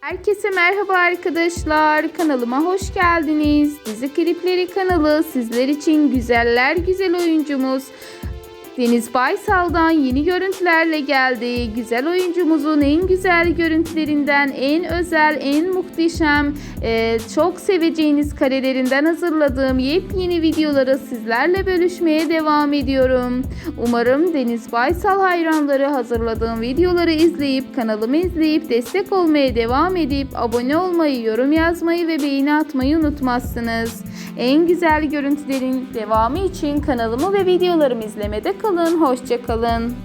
Herkese merhaba arkadaşlar. Kanalıma hoş geldiniz. Dizi Klipleri kanalı sizler için güzeller güzel oyuncumuz Deniz Baysal'dan yeni görüntülerle geldi. Güzel oyuncumuzun en güzel görüntülerinden, en özel, en muhteşem, e, çok seveceğiniz karelerinden hazırladığım yepyeni videoları sizlerle bölüşmeye devam ediyorum. Umarım Deniz Baysal hayranları hazırladığım videoları izleyip, kanalımı izleyip, destek olmaya devam edip, abone olmayı, yorum yazmayı ve beğeni atmayı unutmazsınız. En güzel görüntülerin devamı için kanalımı ve videolarımı izlemede kalın. Hoşçakalın.